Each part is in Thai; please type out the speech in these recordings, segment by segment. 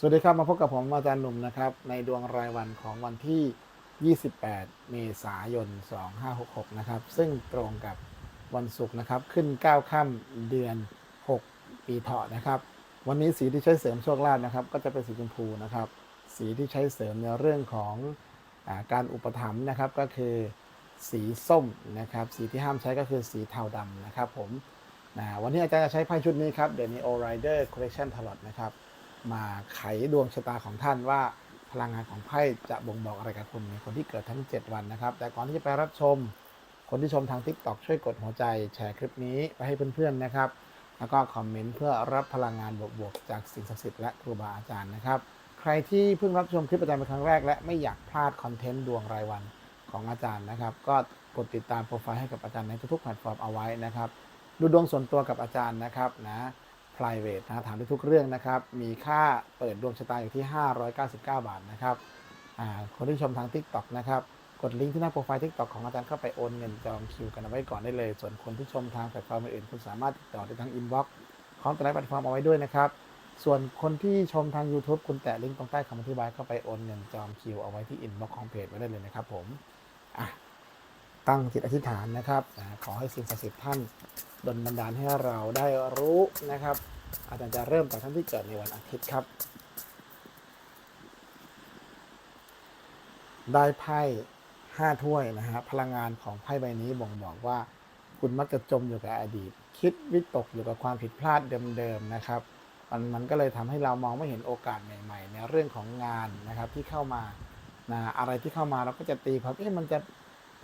สวัสดีครับ มาพบกับผมอาจารย์หนุ่มนะครับ ในดวงรายวันของวันที่ 28 เมษายน 2566 นะครับ ซึ่งตรงกับวันศุกร์นะครับ ขึ้น 9 ค่ำเดือน 6 ปีเถาะนะครับ วันนี้สีที่ใช้เสริมโชคลาภนะครับ ก็จะเป็นสีชมพูนะครับ สีที่ใช้เสริมในเรื่องของอการอุปถัมภ์นะครับ ก็คือสีส้มนะครับ สีที่ห้ามใช้ก็คือสีเทาดำนะครับผมวันนี้อาจารย์จะใช้ไพ่ชุดนี้ครับ The Neo Rider Collection Tarot นะครับ มาไขดวงชะตาของท่านว่าพลังงานของไพ่จะบ่งบอกอะไรกับคุณในคนที่เกิดทั้ง 7 วันนะครับ แต่ก่อนที่จะไปรับชม คนที่ชมทาง TikTok ช่วยกดหัวใจแชร์คลิปนี้ไปให้เพื่อนๆนะครับ แล้วก็คอมเมนต์เพื่อรับพลังงานบวกๆจากสิ่งศักดิ์สิทธิ์และครูบาอาจารย์นะครับ ใครที่เพิ่งรับชมคลิปอาจารย์เป็นครั้งแรก และไม่อยากพลาดคอนเทนต์ดวงรายวันของอาจารย์นะครับ ก็กดติดตามโปรไฟล์ให้กับอาจารย์ในทุกๆแพลตฟอร์มเอาไว้นะครับ ดูดวงส่วนตัวกับอาจารย์นะครับนะ private นะถามได้ทุกเรื่องนะครับ มีค่าเปิดดวงชะตาอยู่ที่ 599 บาทนะครับอ่าคนที่ชมทาง TikTok นะครับ กดลิงก์ที่หน้าโปรไฟล์ TikTok ของอาจารย์เข้าไปโอนเงินจองคิวกันเอาไว้ก่อนได้เลย ส่วนคนที่ชมทางแพลตฟอร์มอื่นคุณสามารถติดต่อได้ทางอินบ็อกซ์ของแต่ละแพลตฟอร์มเอาไว้ด้วยนะครับ ส่วนคนที่ชมทาง YouTube คุณแตะลิงก์ตรงใต้คำอธิบายเข้าไปโอนเงินจองคิวเอาไว้ที่อินบ็อกซ์ของเพจไว้ได้เลยนะครับผม ตั้งจิตอธิษฐานนะครับ ขอให้สิ่งศักดิ์สิทธิ์ท่านดลบันดาลให้เราได้รู้นะครับ อาจารย์จะเริ่มจากท่านที่เกิดในวันอาทิตย์ครับ ได้ไพ่ห้าถ้วยนะฮะพลังงานของไพ่ใบนี้บ่งบอกว่า คุณมักจะจมอยู่กับอดีต คิดวิตกอยู่กับความผิดพลาดเดิมๆนะครับมันมันก็เลยทำให้เรามองไม่เห็นโอกาสใหม่ ๆ ในเรื่องของงานนะครับที่เข้ามานะอะไรที่เข้ามาเราก็จะตีความเอ๊ะมันจะ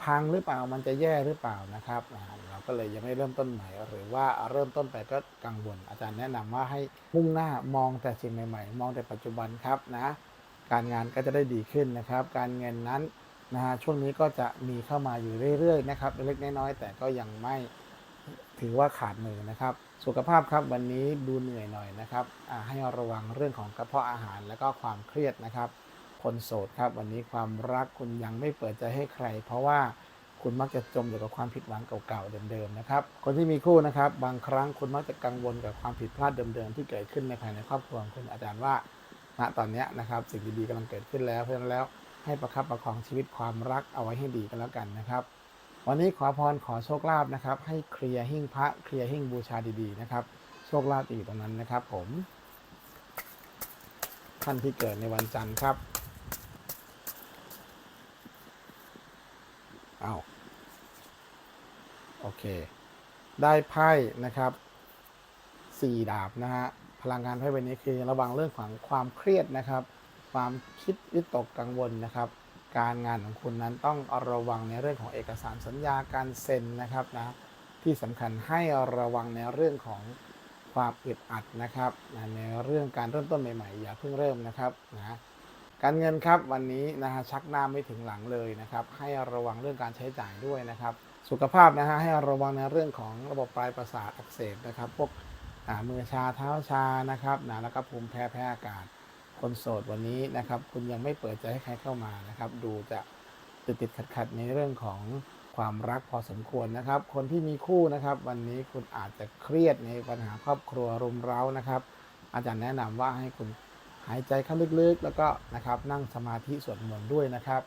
พังหรือเปล่ามันจะแย่หรือเปล่านะครับ เราก็เลยยังไม่เริ่มต้นใหม่หรือว่าเริ่มต้นไปก็กังวล อาจารย์แนะนำว่าให้มุ่งหน้ามองแต่สิ่งใหม่ๆ มองแต่ปัจจุบันครับนะการงานก็จะได้ดีขึ้นนะครับ การเงินนั้นนะฮะช่วงนี้ก็จะมีเข้ามาอยู่เรื่อยๆนะครับเล็กๆน้อยๆแต่ก็ยังไม่ถือว่าขาดมือนะครับ สุขภาพครับวันนี้ดูเหนื่อยหน่อยนะครับให้ระวังเรื่องของกระเพาะอาหารแล้วก็ความเครียดนะครับ คนโสดครับ วันนี้ความรักคุณยังไม่เปิดใจให้ใคร เพราะว่าคุณมักจะจมอยู่กับความผิดหวังเก่าๆเดิมๆนะครับ คนที่มีคู่นะครับ บางครั้งคุณมักจะกังวลกับความผิดพลาดเดิมๆที่เกิดขึ้นในภายในครอบครัวของคุณอาจารย์ว่าณตอนนี้นะครับ สิ่งดีๆกำลังเกิดขึ้นแล้วเพราะฉะนั้นแล้วให้ประคับประคองชีวิตความรักเอาไว้ให้ดีกันแล้วกันนะครับ วันนี้ขอพรขอโชคลาภนะครับ ให้เคลียร์หิ้งพระเคลียร์หิ้งบูชาดีๆนะครับ โชคลาภอยู่ตรงนั้นนะครับ ผม ท่านที่เกิดในวันจันทร์ครับ อาโอเค ได้ไพ่นะครับสี่ดาบนะฮะพลังงานไพ่ใบนี้คือระวังเรื่องของความเครียดนะครับ ความคิดวิตกกังวลนะครับ การงานของคุณนั้นต้องระวังในเรื่องของเอกสารสัญญาการเซ็นนะครับนะที่สำคัญให้ระวังในเรื่องของความอึดอัดนะครับในเรื่องการเริ่มต้นใหม่ๆอย่าเพิ่งเริ่มนะครับนะ การเงินครับวันนี้นะฮะชักหน้าไม่ถึงหลังเลยนะครับให้ระวังเรื่องการใช้จ่ายด้วยนะครับ สุขภาพนะฮะให้ระวังในเรื่องของระบบปลายประสาทอักเสบนะครับ พวกมือชาเท้าชานะครับนะแล้วก็ภูมิแพ้แพ้อากาศ คนโสดวันนี้นะครับ คุณยังไม่เปิดใจให้ใครเข้ามานะครับ ดูจะติดติดขัดขัดในเรื่องของความรักพอสมควรนะครับ คนที่มีคู่นะครับ วันนี้คุณอาจจะเครียดในปัญหาครอบครัวรุมเร้านะครับ อาจารย์แนะนำว่าให้คุณ หายใจเข้าลึกๆ แล้วก็นะครับนั่งสมาธิสวดมนต์ด้วยนะครับ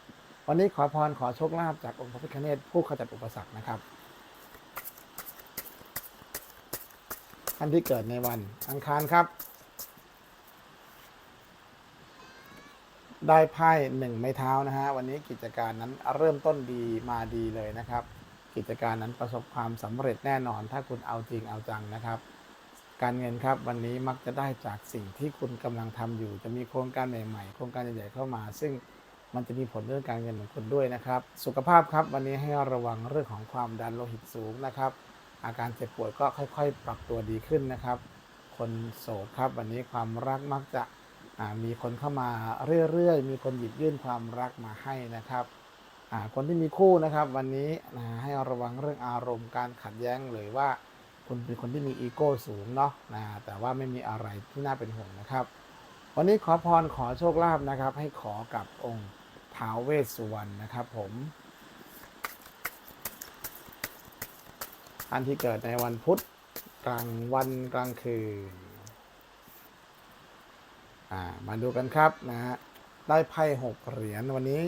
วันนี้ขอพรขอโชคลาภจากองค์พระพิฆเนศผู้ขจัดอุปสรรคนะครับท่านที่เกิดในวันอังคารครับ ได้ไพ่หนึ่งไม้เท้านะฮะวันนี้กิจการนั้นเริ่มต้นดีมาดีเลยนะครับ กิจการนั้นประสบความสำเร็จแน่นอน ถ้าคุณเอาจริงเอาจังนะครับ การเงินครับ วันนี้มักจะได้จากสิ่งที่คุณกำลังทำอยู่ จะมีโครงการใหม่ๆ โครงการใหญ่ๆเข้ามา ซึ่งมันจะมีผลเรื่องการเงินของคุณด้วยนะครับ สุขภาพครับวันนี้ให้ระวังเรื่องของความดันโลหิตสูงนะครับ อาการเจ็บป่วยก็ค่อยๆ ปรับตัวดีขึ้นนะครับ คนโสดครับวันนี้ความรักมักจะมีคนเข้ามาเรื่อยๆ มีคนหยิบยื่นความรักมาให้นะครับคนที่มีคู่นะครับ วันนี้ให้ระวังเรื่องอารมณ์การขัดแย้งหรือว่า คุณเป็นคนที่มีอีโก้สูงเนาะนะแต่ว่าไม่มีอะไรที่น่าเป็นห่วงนะครับ วันนี้ขอพรขอโชคลาภนะครับ ให้ขอกับองค์ท้าวเวสสุวรรณนะครับ ผมท่านที่เกิดในวันพุธกลางวันกลางคืนอ่ามาดูกันครับนะฮะได้ไพ่หกเหรียญวันนี้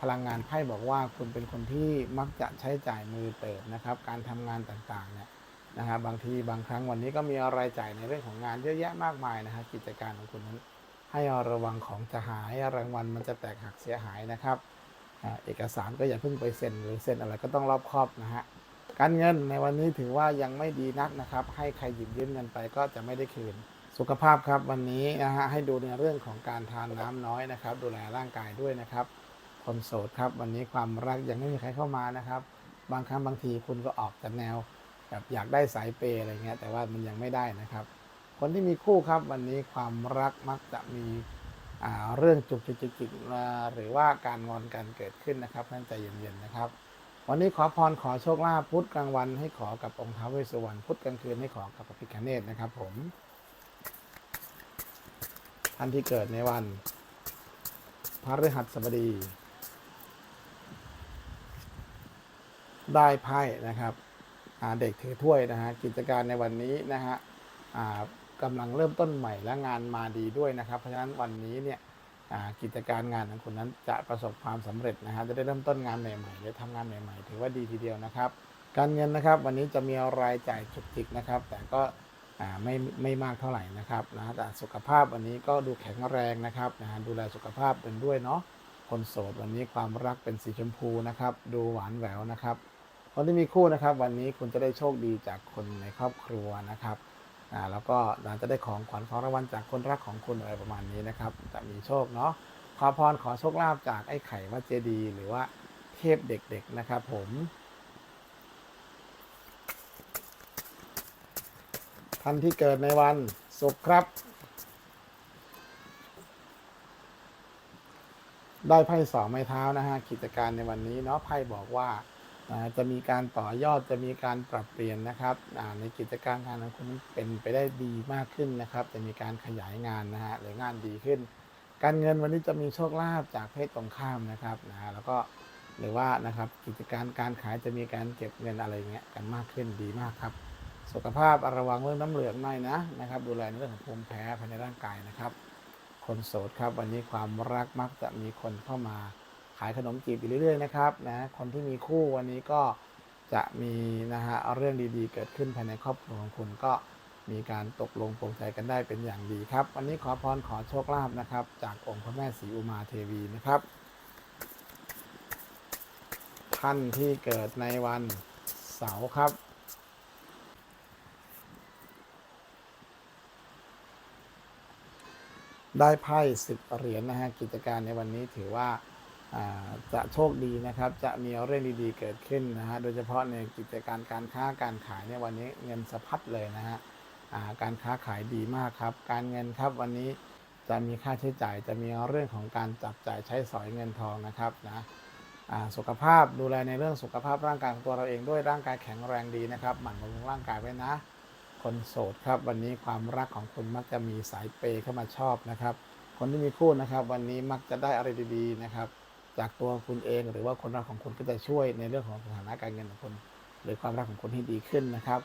พลังงานไพ่บอกว่าคุณเป็นคนที่มักจะใช้จ่ายมือเติบนะครับ การทำงานต่างๆเนี่ย นะฮะบางทีบางครั้งวันนี้ก็มีอะไรจ่ายในเรื่องของงานเยอะแยะมากมายนะฮะกิจการของคุณนั้นให้ระวังของจะหายรางวัลมันจะแตกหักเสียหายนะครับเอกสารก็อย่าเพิ่งไปเซ็นหรือเซ็นอะไรก็ต้องรอบคอบนะฮะการเงินในวันนี้ถือว่ายังไม่ดีนักนะครับ ให้ใครหยิบยืมเงินไปก็จะไม่ได้คืน สุขภาพครับวันนี้นะฮะให้ดูในเรื่องของการทานน้ำน้อยนะครับ ดูแลร่างกายด้วยนะครับคนโสดครับวันนี้ความรักยังไม่มีใครเข้ามานะครับ บางครั้งบางทีคุณก็ออกจากแนว แบบอยากได้สายเปย์อะไรเงี้ยแต่ว่ามันยังไม่ได้นะครับ คนที่มีคู่ครับวันนี้ความรักมักจะมีเรื่องจุกจิกจิกจิกมาหรือว่าการงอนกันเกิดขึ้นนะครับท่านใจเย็นๆนะครับ วันนี้ขอพรขอโชคลาภพุธกลางวันให้ขอกับองค์ท้าวเวสสุวรรณพุธกลางคืนให้ขอกับพระพิฆเนศนะครับ ผมท่านที่เกิดในวันพระฤหัสบดี ได้ไพ่นะครับ เด็กถือถ้วยนะฮะกิจการในวันนี้นะฮะกำลังเริ่มต้นใหม่และงานมาดีด้วยนะครับ เพราะฉะนั้นวันนี้เนี่ยกิจการงานของคุณนั้นจะประสบความสำเร็จนะฮะจะได้เริ่มต้นงานใหม่ๆหรือทำงานใหม่ ๆ ถือว่าดีทีเดียวนะครับ การเงินนะครับ วันนี้จะมีรายจ่ายจุกจิกนะครับ แต่ก็ไม่ไม่มากเท่าไหร่นะครับนะแต่สุขภาพวันนี้ก็ดูแข็งแรงนะครับนะฮะดูแลสุขภาพเป็นด้วยเนาะคนโสดวันนี้ความรักเป็นสีชมพูนะครับ ดูหวานแหววนะครับ คนที่มีคู่นะครับ วันนี้คุณจะได้โชคดีจากคนในครอบครัวนะครับอ่าแล้วก็อาจจะได้ของขวัญของรางวัลจากคนรักของคุณอะไรประมาณนี้นะครับ จะมีโชคเนาะขอพรขอโชคลาภจากไอ้ไข่วัดเจดี หรือว่าเทพเด็กๆนะครับผมท่านที่เกิดในวันศุกร์ครับ ได้ไพ่สองไม้เท้านะฮะกิจการในวันนี้เนาะไพ่บอกว่า จะมีการต่อยอดจะมีการปรับเปลี่ยนนะครับในกิจการงานของคุณเป็นไปได้ดีมากขึ้นนะครับ จะมีการขยายงานนะฮะหรืองานดีขึ้น การเงินวันนี้จะมีโชคลาภจากเพศตรงข้ามนะครับนะฮะแล้วก็หรือว่านะครับกิจการการขายจะมีการเก็บเงินอะไรเงี้ยกันมากขึ้นดีมากครับ สุขภาพระวังเรื่องน้ำเหลืองหน่อยนะนะครับ ดูแลในเรื่องของภูมิแพ้ภายในร่างกายนะครับ คนโสดครับวันนี้ความรักมักจะมีคนเข้ามา ขายขนมจีบอยู่เรื่อยๆนะครับนะคนที่มีคู่วันนี้ก็จะมีนะฮะเรื่องดีๆ เกิดขึ้นภายในครอบครัวของคุณก็มีการตกลงปลงใจกันได้เป็นอย่างดีครับ วันนี้ขอพรขอโชคลาภนะครับ จากองค์พระแม่ศรีอุมาเทวีนะครับ ท่านที่เกิดในวันเสาร์ครับ ได้ไพ่สิบเหรียญนะฮะกิจการในวันนี้ถือว่า จะโชคดีนะครับ จะมีเรื่องดีๆเกิดขึ้นนะฮะ โดยเฉพาะในกิจการการค้าการขายในยวันนี้เงินสะพัดเลยนะฮะการค้าขายดีมากครับ การเงินครับวันนี้จะมีค่าใช้จ่ายจะมีเรื่องของการจับจ่ายใช้สอยเงินทองนะครับนะสุขภาพดูแลในเรื่องสุขภาพร่างกายของตัวเราเองด้วยร่างกายแข็งแรงดีนะครับ หมั่นบำรุงร่างกายไว้นะ คนโสดครับ วันนี้ความรักของคุณมักจะมีสายเปย์เข้ามาชอบนะครับ คนที่มีคู่นะครับ วันนี้มักจะได้อะไรดีๆนะครับ จากตัวคุณเอง หรือว่าคนรักของคุณก็จะช่วยในเรื่องของสถานะการเงินของคุณหรือความรักของคุณให้ดีขึ้นนะครับ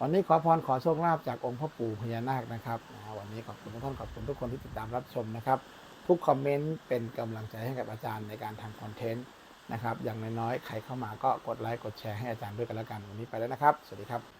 วันนี้ขอพรขอโชคลาภจากองค์พ่อปู่พญานาคนะครับวันนี้ขอบคุณทุกท่านขอบคุณทุกคนที่ติดตามรับชมนะครับทุกคอมเมนต์เป็นกำลังใจให้กับอาจารย์ในการทำคอนเทนต์นะครับ อย่างน้อยๆ ใครเข้ามาก็กดไลค์ กดแชร์ให้อาจารย์ด้วยกันแล้วกัน วันนี้ไปแล้วนะครับ สวัสดีครับ